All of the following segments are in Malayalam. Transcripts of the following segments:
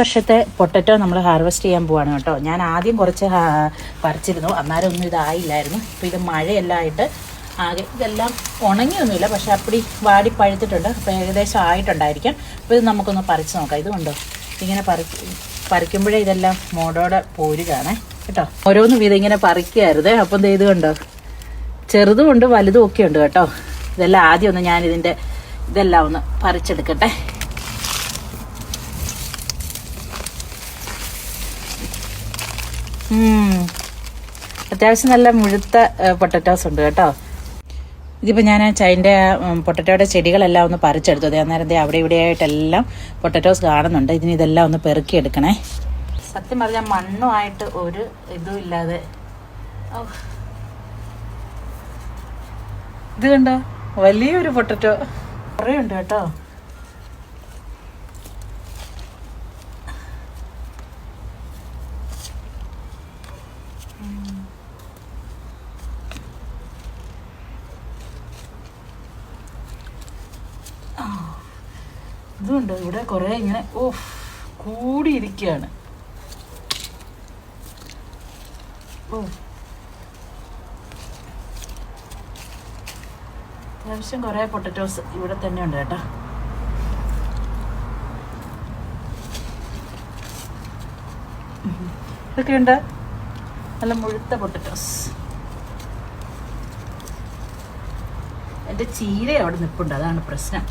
വർഷത്തെ പൊട്ടറ്റോ നമ്മൾ ഹാർവെസ്റ്റ് ചെയ്യാൻ പോവാണ് കേട്ടോ. ഞാൻ ആദ്യം കുറച്ച് പറിച്ചിരുന്നു. അന്നേരം ഒന്നും ഇതായില്ലായിരുന്നു. അപ്പോൾ ഇത് മഴയെല്ലാം ആയിട്ട് ആകെ ഇതെല്ലാം ഉണങ്ങിയൊന്നുമില്ല. പക്ഷേ അപ്പടി വാടി പഴുത്തിട്ടുണ്ട്. അപ്പോൾ ഏകദേശം ആയിട്ടുണ്ടായിരിക്കാം. അപ്പോൾ ഇത് നമുക്കൊന്ന് പറിച്ച് നോക്കാം. ഇതുകൊണ്ടോ കണ്ടോ? ഇങ്ങനെ പറി പറിക്കുമ്പോഴേ ഇതെല്ലാം മോടോടെ പോരുകയാണ്. കേട്ടോ? ഓരോന്നും ഇങ്ങനെ പറിക്കുകയായിരുന്നേ അപ്പം ഇത് കണ്ടോ? ചെറുതും ഉണ്ട് വലുതും ഒക്കെ ഉണ്ട് കേട്ടോ. ഇതെല്ലാം ആദ്യം ഒന്ന് ഞാൻ ഇതിന്റെ ഇതെല്ലാം ഒന്ന് പറിച്ചെടുക്കട്ടെ. അത്യാവശ്യം നല്ല മുഴുത്ത പൊട്ടറ്റോസ് ഉണ്ട് കേട്ടോ. ഇതിപ്പോൾ ഞാൻ ചൈന്റെ പൊട്ടറ്റോയുടെ ചെടികളെല്ലാം ഒന്ന് പറിച്ചെടുത്തു. അതേ അന്നേരം ദേ അവിടെ ഇവിടെ ആയിട്ടെല്ലാം പൊട്ടറ്റോസ് കാണുന്നുണ്ട്. ഇതിന് ഇതെല്ലാം ഒന്ന് പെറുക്കിയെടുക്കണേ. സത്യം പറഞ്ഞാൽ മണ്ണുമായിട്ട് ഒരു ഇതും ഇല്ലാതെ. ഇത് കണ്ടോ? വലിയൊരു പൊട്ടറ്റോ. കുറേ ഉണ്ട് കേട്ടോ. ഇതുണ്ട്? ഇവിടെ കുറേ ഇങ്ങനെ ഓ കൂടിയിരിക്കുകയാണ് ഓ. അത്യാവശ്യം കുറേ പൊട്ടറ്റോസ് ഇവിടെ തന്നെ ഉണ്ട് കേട്ടോ. ഇതൊക്കെയുണ്ട്? നല്ല മുഴുത്ത പൊട്ടറ്റോസ്. എന്റെ ചീര അവിടെ നിൽപ്പുണ്ട് അതാണ് പ്രശ്നം.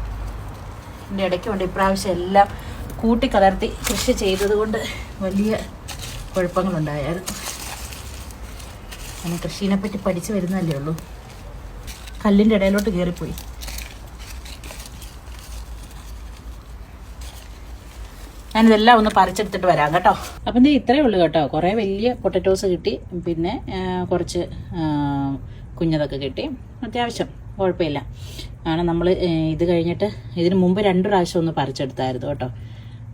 എന്റെ ഇടയ്ക്ക് കൊണ്ട് ഇപ്രാവശ്യം എല്ലാം കൂട്ടി കലർത്തി കൃഷി ചെയ്തതുകൊണ്ട് വലിയ കുഴപ്പങ്ങളുണ്ടായിരുന്നു അങ്ങനെ കൃഷീനെ പറ്റി പഠിച്ചു വരുന്നല്ലേ ഉള്ളൂ. കല്ലിന്റെ ഇടയിലോട്ട് കയറിപ്പോയി ഞാനിതെല്ലാം ഒന്ന് പറിച്ചെടുത്തിട്ട് വരാം കേട്ടോ. അപ്പം ഇത് ഇത്രയേ ഉള്ളൂ കേട്ടോ. കുറേ വലിയ പൊട്ടറ്റോസ് കിട്ടി. പിന്നെ കുറച്ച് കുഞ്ഞതൊക്കെ കിട്ടി. അത്യാവശ്യം. കുഴപ്പമില്ല. ആണ് നമ്മൾ ഇത് കഴിഞ്ഞിട്ട് ഇതിന് മുമ്പ് രണ്ട് പ്രാവശ്യം ഒന്ന് പറിച്ചെടുത്തായിരുന്നു കേട്ടോ.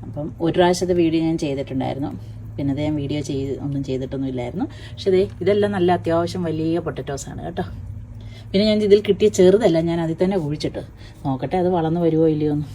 അപ്പം ഒരു പ്രാവശ്യത്തെ വീഡിയോ ഞാൻ ചെയ്തിട്ടുണ്ടായിരുന്നു. പിന്നെ ഞാൻ വീഡിയോ ചെയ്ത് ഒന്നും ചെയ്തിട്ടൊന്നുമില്ലായിരുന്നു പക്ഷെ ഇതേ ഇതെല്ലാം നല്ല അത്യാവശ്യം വലിയ പൊട്ടറ്റോസ് ആണ് കേട്ടോ. പിന്നെ ഞാൻ ഇതിൽ കിട്ടിയ ചെറുതല്ല ഞാൻ അതിൽ തന്നെ കുഴിച്ചിട്ട് നോക്കട്ടെ അത് വളർന്നു വരുമോ ഇല്ലയോ എന്ന്